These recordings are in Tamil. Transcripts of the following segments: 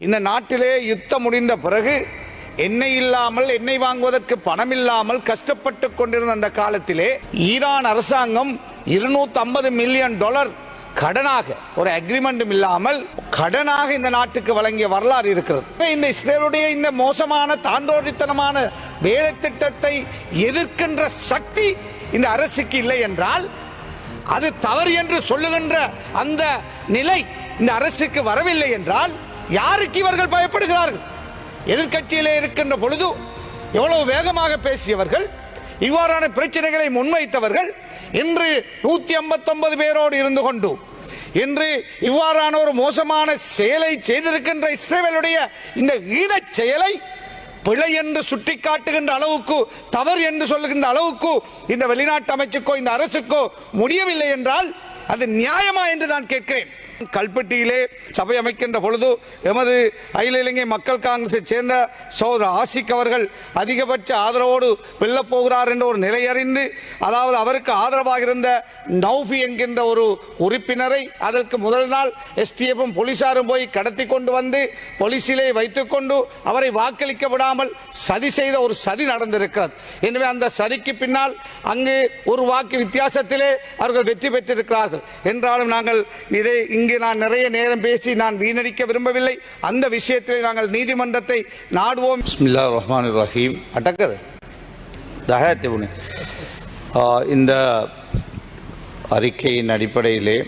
இந்த நாட்டிலே யுத்தம் முடிந்த பிறகு எண்ணெய் இல்லாமல் எண்ணெய் வாங்குவதற்கு பணம் இல்லாமல் கஷ்டப்பட்டு கொண்டிருந்த அந்த காலத்திலே ஈரான் அரசாங்கம் இருநூத்தி ஐம்பது மில்லியன் டாலர் கடனாக ஒரு அக்ரிமெண்ட்டும் இல்லாமல் கடனாக இந்த நாட்டுக்கு வழங்கிய வரலாறு இருக்கிறது. இந்த இஸ்ரேலுடைய இந்த மோசமான தாண்டோடித்தனமான வேலை திட்டத்தை எதிர்க்கின்ற சக்தி இந்த அரசுக்கு இல்லை என்றால் அது தவறு என்று சொல்லுகின்ற அந்த நிலை இந்த அரசுக்கு வரவில்லை என்றால் யாருக்கு இவர்கள் பயப்படுகிறார்கள்? எதிர்க்கட்சியிலே இருக்கின்ற பொழுது எவ்வளவு வேகமாக பேசியவர்கள் இவ்வாறான பிரச்சனைகளை முன்வைத்தவர்கள் இன்று நூத்தி ஐம்பத்தி பேரோடு இருந்து கொண்டு இன்று இவ்வாறான ஒரு மோசமான செயலை செய்திருக்கின்ற இஸ்ரேலுடைய இந்த ஈனச் செயலை பிழை என்று சுட்டிக்காட்டுகின்ற அளவுக்கு தவறு என்று சொல்லுகின்ற அளவுக்கு இந்த வெளிநாட்டு அமைச்சுக்கோ இந்த அரசுக்கோ முடியவில்லை என்றால் அது நியாயமா என்று நான் கேட்கிறேன். கல்பட்டியிலே சபை அமைக்கின்ற பொழுது எமது அகில இலங்கை மக்கள் காங்கிரஸை சேர்ந்த சோதர ஆசிக் அவர்கள் அதிகபட்ச ஆதரவோடு வெல்லப் போகிறார் என்ற ஒரு நிலையறிந்து அதாவது அவருக்கு ஆதரவாக இருந்த நௌஃபி என்கின்ற ஒரு உறுப்பினரை அதற்கு முதல் நாள் எஸ்டிஎஃப்பும் போலீசாரும் போய் கடத்தி கொண்டு வந்து போலீசிலே வைத்துக் கொண்டு அவரை வாக்களிக்க விடாமல் சதி செய்த ஒரு சதி நடந்திருக்கிறது. எனவே அந்த சதிக்கு பின்னால் அங்கு ஒரு வாக்கு வித்தியாசத்திலே அவர்கள் வெற்றி பெற்றிருக்கிறார்கள். என்றாலும் நாங்கள் இதை இங்கு நான் நிறைய நேரம் பேசி நான் வீணடிக்க விரும்பவில்லை. அந்த விஷயத்தில் நாங்கள் நீதிமன்றத்தை நாடுவோம். ரஹ்மான் ரஹீம் அடக்கது தயாத்தி இந்த அறிக்கையின் அடிப்படையிலே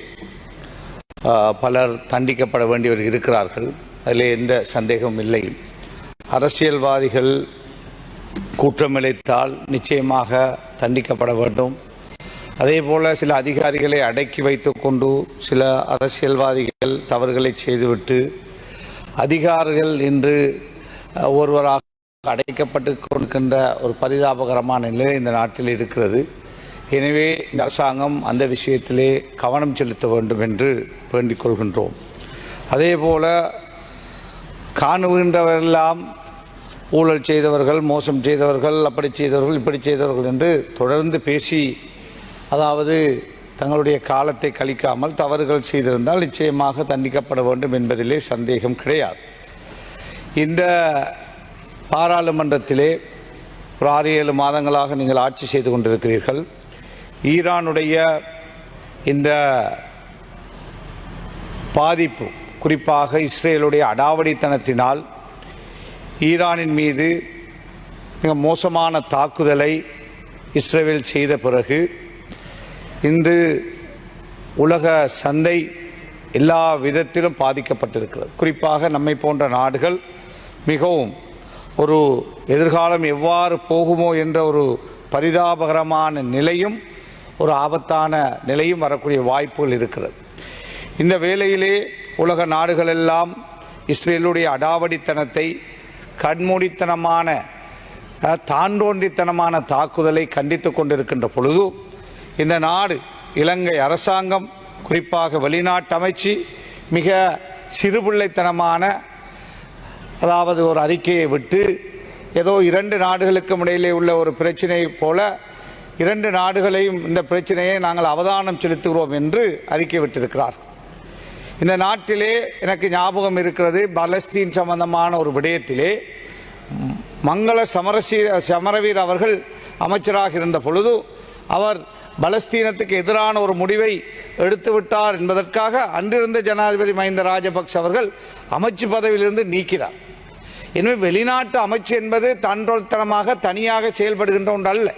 பலர் தண்டிக்கப்பட வேண்டியவர் இருக்கிறார்கள். அதில் எந்த சந்தேகமும் இல்லை. அரசியல்வாதிகள் குற்றமிழைத்தால் நிச்சயமாக தண்டிக்கப்பட வேண்டும். அதே போல சில அதிகாரிகளை அடக்கி வைத்து கொண்டு சில அரசியல்வாதிகள் தவறுகளை செய்துவிட்டு அதிகாரிகள் இன்று ஒருவராக அடைக்கப்பட்டு கொண்டிருக்கின்ற ஒரு பரிதாபகரமான நிலை இந்த நாட்டில் இருக்கிறது. எனவே இந்த அரசாங்கம் அந்த விஷயத்திலே கவனம் செலுத்த வேண்டும் என்று வேண்டிக் கொள்கின்றோம். அதே போல காணுகின்றவரெல்லாம் ஊழல் செய்தவர்கள் மோசம் செய்தவர்கள் அப்படி செய்தவர்கள் இப்படி செய்தவர்கள் என்று தொடர்ந்து பேசி அதாவது தங்களுடைய காலத்தை கழிக்காமல் தவறுகள் செய்திருந்தால் நிச்சயமாக தண்டிக்கப்பட வேண்டும் என்பதிலே சந்தேகம் கிடையாது. இந்த பாராளுமன்றத்திலே ஒரு ஆறு ஏழு மாதங்களாக நீங்கள் ஆட்சி செய்து கொண்டிருக்கிறீர்கள். ஈரானுடைய இந்த பாதிப்பு குறிப்பாக இஸ்ரேலுடைய அடாவடித்தனத்தினால் ஈரானின் மீது மிக மோசமான தாக்குதலை இஸ்ரேல் செய்த பிறகு இன்று உலக சந்தை எல்லா விதத்திலும் பாதிக்கப்பட்டிருக்கிறது. குறிப்பாக நம்மை போன்ற நாடுகள் மிகவும் ஒரு எதிர்காலம் எவ்வாறு போகுமோ என்ற ஒரு பரிதாபகரமான நிலையும் ஒரு ஆபத்தான நிலையும் வரக்கூடிய வாய்ப்புகள் இருக்கிறது. இந்த வேளையிலே உலக நாடுகள் எல்லாம் இஸ்ரேலுடைய அடாவடித்தனத்தை கண்மூடித்தனமான தாண்டோன்றித்தனமான தாண்டோண்டித்தனமான தாக்குதலை கண்டித்து கொண்டிருக்கின்ற பொழுது இந்த நாடு இலங்கை அரசாங்கம் குறிப்பாக வெளிநாட்டு அமைச்சு மிக சிறுபிள்ளைத்தனமான அதாவது ஒரு அறிக்கையை விட்டு ஏதோ இரண்டு நாடுகளுக்கும் இடையிலே உள்ள ஒரு பிரச்சனை போல இரண்டு நாடுகளையும் இந்த பிரச்சனையை நாங்கள் அவதானம் செலுத்துகிறோம் என்று அறிக்கை விட்டிருக்கிறார். இந்த நாட்டிலே எனக்கு ஞாபகம் இருக்கிறது பலஸ்தீன் சம்பந்தமான ஒரு விடயத்திலே மங்கள சமரசீ சமரவீர் அவர்கள் அமைச்சராக இருந்த பொழுது அவர் பலஸ்தீனத்துக்கு எதிரான ஒரு முடிவை எடுத்துவிட்டார் என்பதற்காக அன்றிருந்த ஜனாதிபதி மஹிந்த ராஜபக்ஷ அவர்கள் அமைச்சு பதவியிலிருந்து நீக்கிறார் எனவே வெளிநாட்டு அமைச்சு என்பது தன்றோத்தனமாக தனியாக செயல்படுகின்ற ஒன்று அல்ல.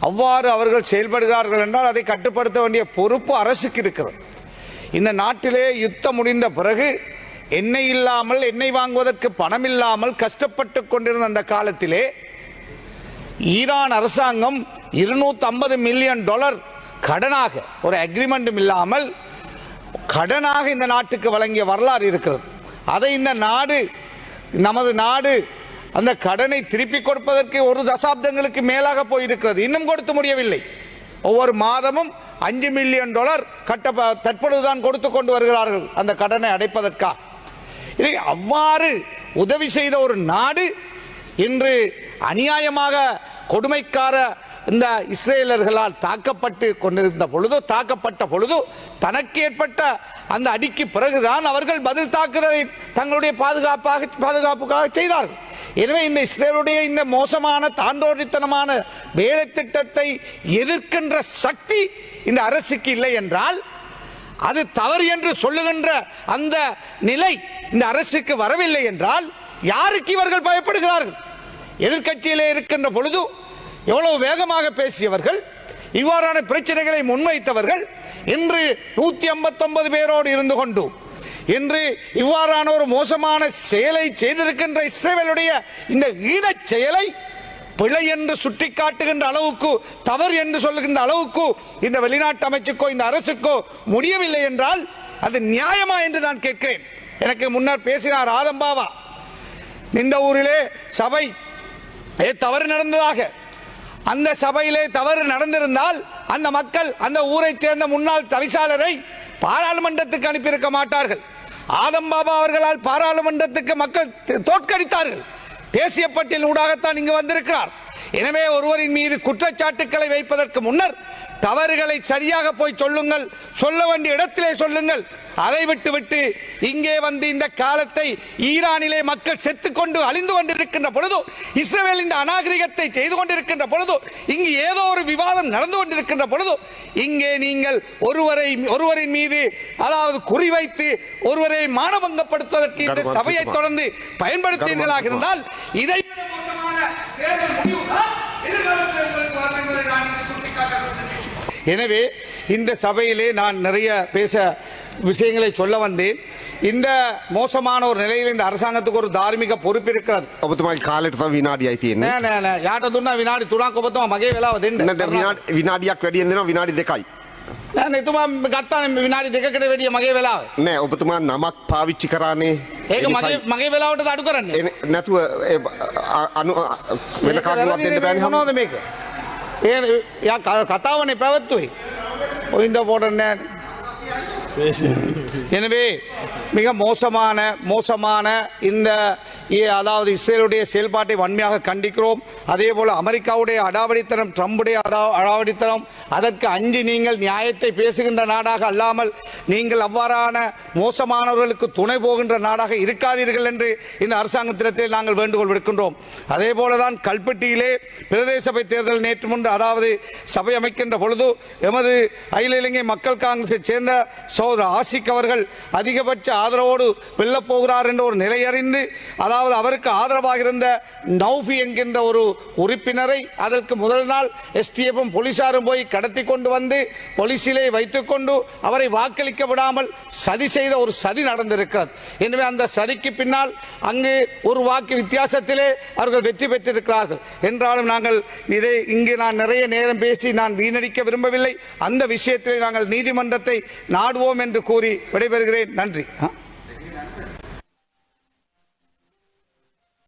அவ்வாறு அவர்கள் செயல்படுகிறார்கள் என்றால் அதை கட்டுப்படுத்த வேண்டிய பொறுப்பு அரசுக்கு இருக்கிறது. இந்த நாட்டிலே யுத்தம் முடிந்த பிறகு எண்ணெய் இல்லாமல் எண்ணெய் வாங்குவதற்கு பணம் இல்லாமல் கஷ்டப்பட்டு கொண்டிருந்த அந்த காலத்திலே ஈரான் அரசாங்கம் இருநூத்தி ஐம்பது மில்லியன் டாலர் கடனாக ஒரு அக்ரிமெண்ட்டும் இல்லாமல் கடனாக இந்த நாட்டுக்கு வழங்கிய வரலாறு இருக்கிறது. அதை இந்த நாடு நமது நாடு அந்த கடனை திருப்பி கொடுப்பதற்கு ஒரு தசாப்தங்களுக்கு மேலாக போயிருக்கிறது. இன்னும் கொடுத்து முடியவில்லை. ஒவ்வொரு மாதமும் அஞ்சு மில்லியன் டாலர் கட்ட தற்பொழுதுதான் கொடுத்து கொண்டு வருகிறார்கள் அந்த கடனை அடைப்பதற்காக இதை அவ்வாறு உதவி செய்த ஒரு நாடு இன்று அநியாயமாக கொடுமைக்கார இந்த இஸ்ரேலர்களால் தாக்கப்பட்டு கொண்டிருந்த பொழுது தாக்கப்பட்ட பொழுது தனக்கு ஏற்பட்ட அந்த அடிக்கு பிறகுதான் அவர்கள் பதில் தாக்குதலை தங்களுடைய பாதுகாப்பாக பாதுகாப்புக்காக செய்தார்கள். எனவே இந்த இஸ்ரேலுடைய இந்த மோசமான தாண்டோடித்தனமான வேலை திட்டத்தை எதிர்க்கின்ற சக்தி இந்த அரசுக்கு இல்லை என்றால் அது தவறு என்று சொல்லுகின்ற அந்த நிலை இந்த அரசுக்கு வரவில்லை என்றால் யாருக்கு இவர்கள் பயப்படுகிறார்கள்? எதிர்கட்சியிலே இருக்கின்ற பொழுது எவ்வளவு வேகமாக பேசியவர்கள் இவ்வாறான பிரச்சனைகளை முன்வைத்தவர்கள் இன்று நூத்தி ஐம்பத்தொன்பது பேரோடு இருந்து கொண்டு இன்று இவ்வாறான ஒரு மோசமான செயலை செய்திருக்கின்ற இஸ்ரேலுடைய இந்த ஈழச் செயலை பிழை என்று சுட்டிக்காட்டுகின்ற அளவுக்கு தவறு என்று சொல்லுகின்ற அளவுக்கு இந்த வெளிநாட்டு அமைச்சுக்கோ இந்த அரசுக்கோ முடியவில்லை என்றால் அது நியாயமா என்று நான் கேட்கிறேன். எனக்கு முன்னர் பேசினார் ஆதம்பாவா இந்த ஊரிலே சபை தவறு நடந்ததாக. அந்த சபையிலே தவறு நடந்திருந்தால் அந்த மக்கள் அந்த ஊரைச் சேர்ந்த முன்னாள் தவிசாளரை பாராளுமன்றத்துக்கு அனுப்பியிருக்க மாட்டார்கள். ஆதம் பாபா அவர்களால் பாராளுமன்றத்துக்கு மக்கள் தோற்கடித்தார்கள். தேசிய பட்டியல் ஊடாகத்தான் இங்கு வந்திருக்கிறார். எனவே ஒருவரின் மீது குற்றச்சாட்டுக்களை வைப்பதற்கு முன்னர் தவறுகளை சரியாக போய் சொல்லுங்கள் சொல்ல வேண்டிய இடத்திலே சொல்லுங்கள் அதை விட்டு விட்டு இங்கே வந்து இந்த காலத்தை ஈரானிலே மக்கள் செத்துக்கொண்டு அழிந்து கொண்டிருக்கின்ற பொழுது இஸ்ரேல் இந்த அநாகரிகத்தை செய்து கொண்டிருக்கின்ற பொழுது இங்கு ஏதோ ஒரு விவாதம் நடந்து கொண்டிருக்கின்ற பொழுது இங்கே நீங்கள் ஒருவரை ஒருவரின் மீது அதாவது குறிவைத்து ஒருவரை மானபங்கப்படுத்துவதற்கு இந்த. சபையை தொடர்ந்து பயன்படுத்தீர்களாக இருந்தால் இதை தேர்தல் முடிவுதான் எதிர்காலத்தில் உங்களுக்கு வரும் என்பதை நான் இங்கு சுட்டிக்காட்ட விரும்புகிறேன். எனவே இந்த சபையிலே நான் நிறைய பேச விஷயங்களை சொல்ல வந்தேன் இந்த மோசமான ஒரு நிலையில் இந்த அரசாங்கத்துக்கு ஒரு தார்மீக பொறுப்பு இருக்கிறது ඔබතුමාගේ කාලෙට තව විනාඩියයි තියෙන්නේ. නෑ නෑ නෑ යාට දුන්නා විනාඩි 3ක් ඔබතුමා මගේ වෙලාව දෙන්න නැත්නම් විනාඩි විනාඩියක් වැඩියෙන් දෙනවා විනාඩි දෙකයි. නෑ නෑ එතුමා ගත්තානේ විනාඩි දෙකකට වැඩිය මගේ වෙලාව නෑ ඔබතුමා නමක් පාවිච්චි කරානේ. ඒක ඒ මගේ නිසායි. මගේ වෙලාවට අඩු කරන්නේ එන- නැතුව ඒ අ- අනු අ- වෙන මේක කාටවත් වැරදි දෙන්න නෙමෙයි බෑනේ මොනවද මේක ඒ කතාවන පැවත්තුයි. ඔයින්ද போடන්නේ எனவே மிக மோசமான மோசமான இந்த அதாவது இஸ்ரேலுடைய செயல்பாட்டை வன்மையாக கண்டிக்கிறோம். அதே போல அமெரிக்காவுடைய அடாவடித்தனம் ட்ரம்புடைய அடாவடித்தனம் அதற்கு அஞ்சு நீங்கள் நியாயத்தை பேசுகின்ற நாடாக அல்லாமல் நீங்கள் அவ்வாறான மோசமானவர்களுக்கு துணை போகின்ற நாடாக இருக்காதீர்கள் என்று இந்த அரசாங்கத்திடத்தில் நாங்கள் வேண்டுகோள் விடுக்கின்றோம். அதே போலதான் கல்பட்டியிலே பிரதேச சபை தேர்தல் நேற்று முன்பு அதாவது சபை அமைக்கின்ற பொழுது எமது அகில இலங்கை மக்கள் காங்கிரஸை சேர்ந்த சோதரர் ஆசிக் அவர்கள் அதிகபட்ச ஆதரவோடு வெல்லப் போகிறார் என்ற ஒரு நிலையறிந்து அதாவது அவருக்கு ஆதரவாக இருந்த நௌஃபி என்கின்ற ஒரு உறுப்பினரை அதற்கு முதல் நாள் எஸ்டிஎஃப்பும் போலீசாரும் போய் கடத்தி கொண்டு வந்து போலீசிலே வைத்துக்கொண்டு அவரை வாக்களிக்க விடாமல் சதி செய்த ஒரு சதி நடந்திருக்கிறது. எனவே அந்த சதிக்கு பின்னால் அங்கு ஒரு வாக்கு வித்தியாசத்திலே அவர்கள் வெற்றி பெற்றிருக்கிறார்கள். என்றாலும் நாங்கள் இதை இங்கு நான் நிறைய நேரம் பேசி நான் வீணடிக்க விரும்பவில்லை. அந்த விஷயத்திலே நாங்கள் நீதிமன்றத்தை நாடுவோம் என்று கூறி விடைபெறுகிறேன். நன்றி.